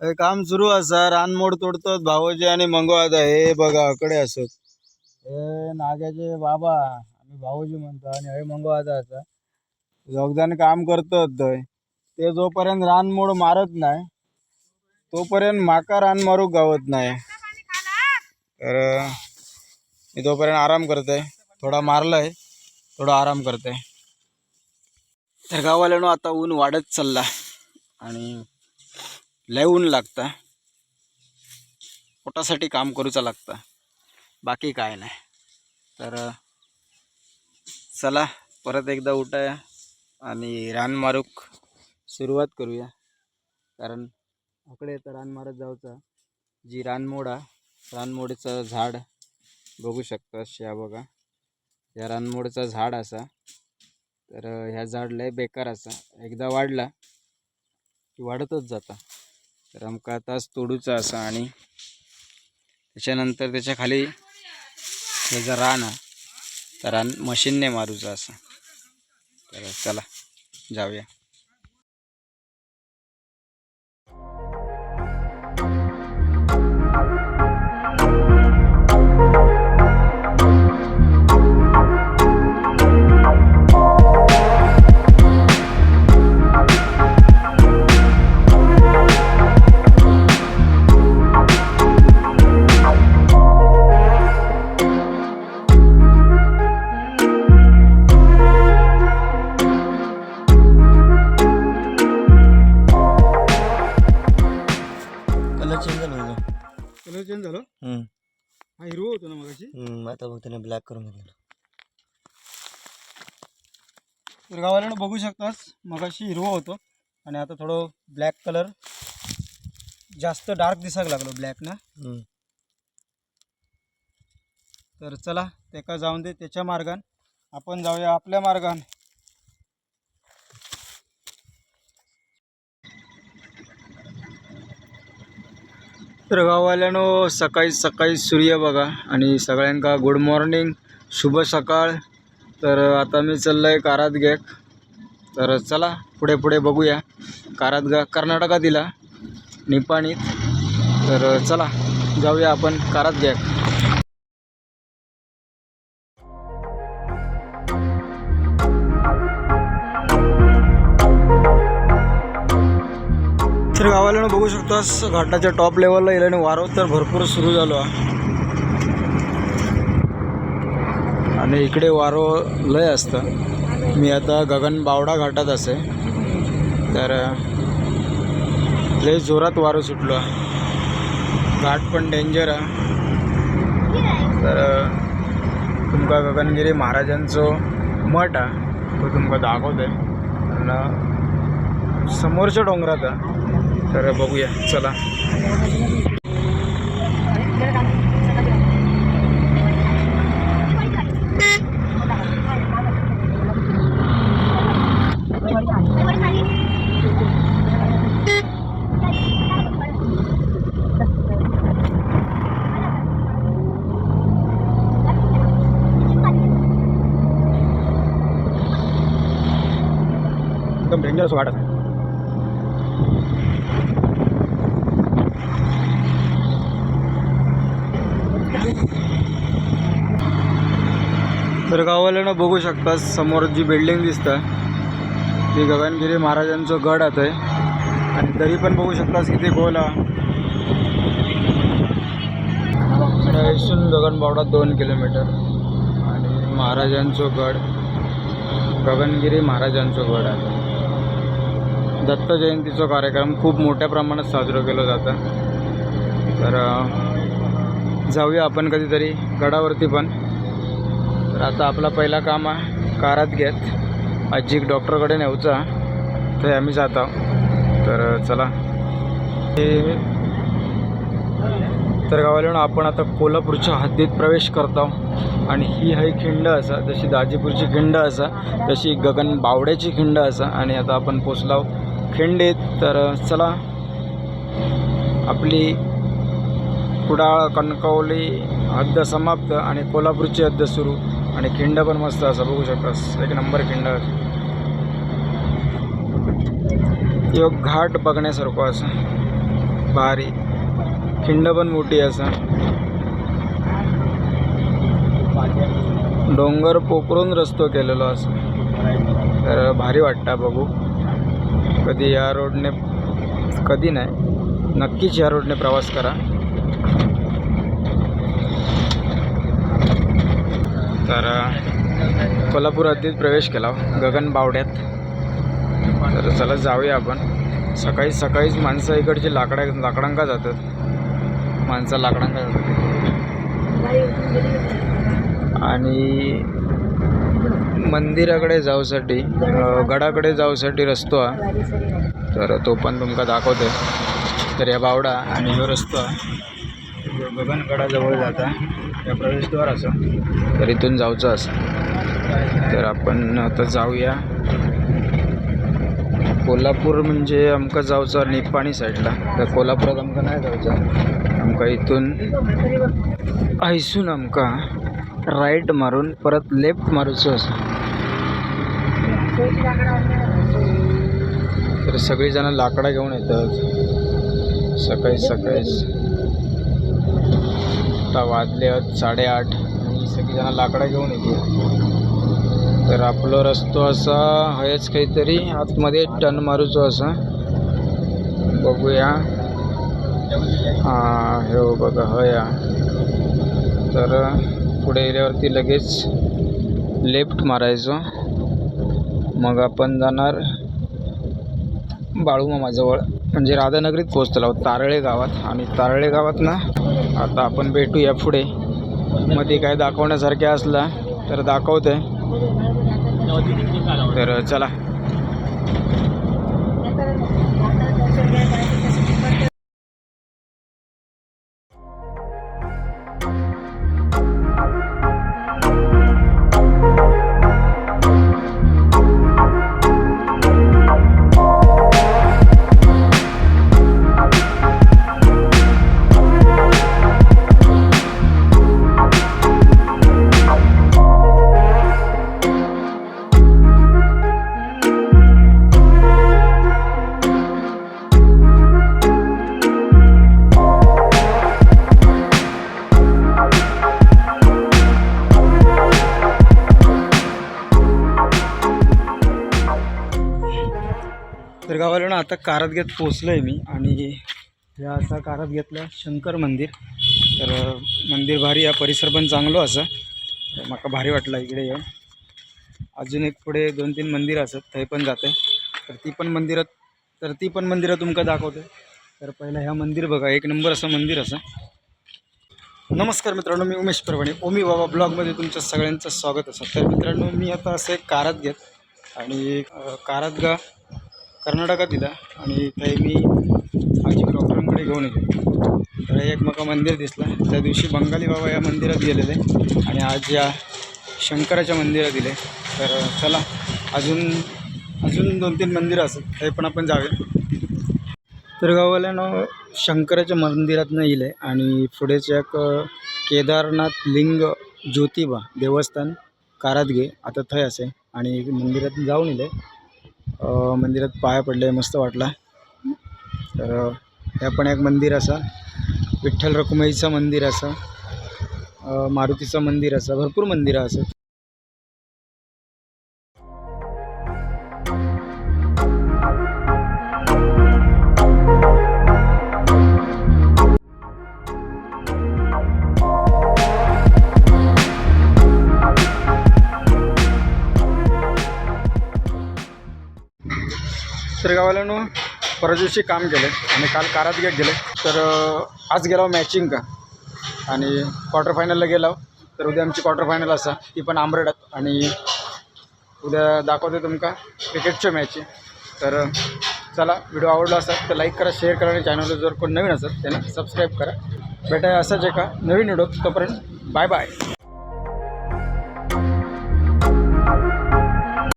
हे काम सुरू असा रानमोड तोडतात भावोजी आणि मंगो हे बघा अकडे असत. हे नाग्याचे बाबा आम्ही भाऊजी म्हणतो आणि हे मंगो असा. दोघजण काम करतात थंय ते जोपर्यंत रानमोड मारत नाही तोपर्यंत माका रान मारू गावत नाही. तर मी तोपर्यंत आराम करतोय. थोडा मारलाय थोडा आराम करतोय. तर गावाल्यानो आता ऊन वाढत चालला. आणि लय ऊन लागतं. पोटासाठी काम करूचं लागतं. बाकी काय नाही. तर चला परत एकदा उठाया आणि रान मारूक सुरुवात करूया. कारण आकडे तर रान मारत जाऊचा. जी रानमोडा रानमोडीचं झाड बघू शकतास या बघा. या रानमोडचं झाड असा. तर ह्या झाड लय बेकार असा. एकदा वाढला की वाढतच जाता. तर आमका तास तोडूचा असा आणि त्याच्यानंतर त्याच्याखाली हे जर रान हा, तर रान मशीनने मारूचा असा. तर चला जाऊया. हा हिरवा होतो ना मगाशी? हम्म, आता मग त्याने ब्लॅक करून घेतलं तर गावाला बघू शकतास मगाशी हिरवा होतो आणि आता थोडं ब्लॅक कलर जास्त डार्क दिसायला लागलो ब्लॅक ना. हम्म. तर चला ते का जाऊन दे त्याच्या मार्गान. आपण जाऊया आपल्या मार्गान. तर गाववाल्यानो सकाळी सकाळी सूर्य बघा आणि सगळ्यांका गुड मॉर्निंग शुभ सकाळ. तर आता मी चाललोय कारात गॅक तर चला पुढे पुढे बघूया. कारात गा कर्नाटकात दिला निपाणीत. तर चला जाऊया आपण कारात गॅक तर गावाला बघू शकतोस घाटाच्या टॉप लेवलला येल्याने वारं तर भरपूर सुरू झालो. आणि इकडे वारो लय असतं. मी आता गगन बावडा घाटात असे. तर लय जोरात वारो सुटलो. घाट पण डेंजर आहे. तर तुमका गगनगिरी महाराजांचं मठ आहे. तो तुमका दाखवतोय. आणि समोरच्या डोंगरात आहे. तर बघूया चला. एकदम डेंजरस वाटत तर गावाला बघू शकता समोर जी बिल्डिंग दिसतं ती गगनगिरी महाराजांचं गड आहे आणि तरी पण बघू शकतास किती गोल इथून गगनबावडा दोन किलोमीटर. आणि महाराजांचं गड गगनगिरी महाराजांचं गड आहे. दत्त जयंतीचा कार्यक्रम खूप मोठ्या प्रमाणात साजरा केला जातं. तर जाऊया आपण कधीतरी गडावरती पण. तर आता आपला पहिला काम आहे कारात घेत. आजीक डॉक्टरकडे न्यायचा ते आम्ही जात आहोत. तर चला. ते तर गावाला आपण आता कोल्हापूरच्या हद्दीत प्रवेश करतो आणि ही आहे खिंड असा जशी दाजीपूरची खिंड असा तशी गगन बावड्याची खिंड असा. आणि आता आपण पोचलाव खिंडीत. तर चला. आपली कुडाळ कणकवली हद्द समाप्त आणि कोल्हापूरची हद्द सुरू. आणि खिंड पण मस्त असं बघू शकतास. एक नंबर खिंड. यो घाट बघण्यासारखं असं. भारी. खिंड पण मोठी असं. डोंगर पोखरून रस्तो केलेलो असं. तर भारी वाटतं बघू. कधी या रोडने कधी नाही. नक्कीच या रोडने प्रवास करा. तर कोल्हापूर हद्दीत प्रवेश केला हो, गगन बावड्यात. तर चला जाऊया आपण. सकाळी सकाळीच माणसं इकडची लाकडा लाकडांका जातात. माणसं लाकडांका जातात. आणि मंदिराकडे जाऊसाठी गडाकडे जाऊसाठी रस्तो हा. तर तो पण तुमका दाखवतो तर या बावडा आणि ह्यो रस्तो गगनगडाजवळ जाता. या प्रवेशद्वार असं. तर इथून जाऊचं असं. तर आपण आता जाऊया. कोल्हापूर म्हणजे आमका जाऊचं निपाणी साईडला. तर कोल्हापुरात आमकां नाही जाऊचं. आमकां इथून आयसून आमकां राईट मारून परत लेफ्ट मारूचं असं. तर सगळीजणं लाकडा घेऊन येतात. सकाळी सकाळीच. आता वाजले आहेत साडेआठ आणि सगळीजणं लाकडं घेऊन येते तर आपलं रस्तो असा हयच काहीतरी आतमध्ये टन मारूचो असा. बघूया. हां हे हो बघा हया. तर पुढे गेल्यावरती लगेच लेफ्ट मारायचं. मग आपण जाणार बाळूमामाजवळ. म्हणजे राधानगरीत पोहोचलो तारळे गावात. आणि तारळे गावात ना आता आपण भेटूया पुढे. मध्ये काय दाखवण्यासारखे असला तर दाखवते तर चला. ना आता कारदगेत पोचलो आहे मी आणि ह्या असा कारदगेतलं शंकर मंदिर. तर मंदिर भारी या परिसर पण चांगलो असं. तर माका भारी वाटलं इकडे येऊन. अजून एक पुढे दोन तीन मंदिरं असत थंय पण जाते. तर ती पण मंदिरात तर ती पण मंदिरं तुमका दाखवते. तर पहिलं ह्या मंदिर बघा एक नंबर असं मंदिर असं. नमस्कार मित्रांनो मी उमेश परभणे. ओमी बाबा ब्लॉगमध्ये तुमच्या सगळ्यांचं स्वागत असं. तर मित्रांनो मी आता असं एक कारत घेत आणि कारात कारतगा कर्नाटकात दिला आणि ते मी माझी डॉक्टरांकडे घेऊन गेलो तर एक मका मंदिर दिसला. त्या दिवशी बंगाली बाबा या मंदिरात गेलेले आणि आज या शंकराच्या मंदिरात दिले तर चला अजून अजून दोन तीन मंदिरं असत हे पण आपण जाऊया. तर गावाला शंकराच्या मंदिरात येईल आहे आणि पुढेच एक केदारनाथ लिंग ज्योतिबा देवस्थान कारातगे आता थंय असे आणि मंदिरात जाऊन येईल मंदिरात पाया पडले मस्त वाटला. तर ह्या हे पण एक मंदिर असा. विठ्ठल रखुमाईचं मंदिर असं. मारुतीचं मंदिर असं. भरपूर मंदिरं असं. तर गावाला परवा दिवशी काम केलं आणि काल कारात गेट गेले तर आज गेलो मॅचिंग का. आणि क्वार्टर फायनलला गेलाव. तर उद्या आमची क्वार्टर फायनल असा. ती पण आंबरडात. आणि उद्या दाखवते तुमका क्रिकेटच्या मॅच तर चला व्हिडिओ आवडला असेल तर लाईक करा शेअर करा आणि चॅनलला जर कोण नवीन असेल त्यांना सबस्क्राईब करा. भेटाय असाच एका का नवीन व्हिडिओ तोपर्यंत बाय बाय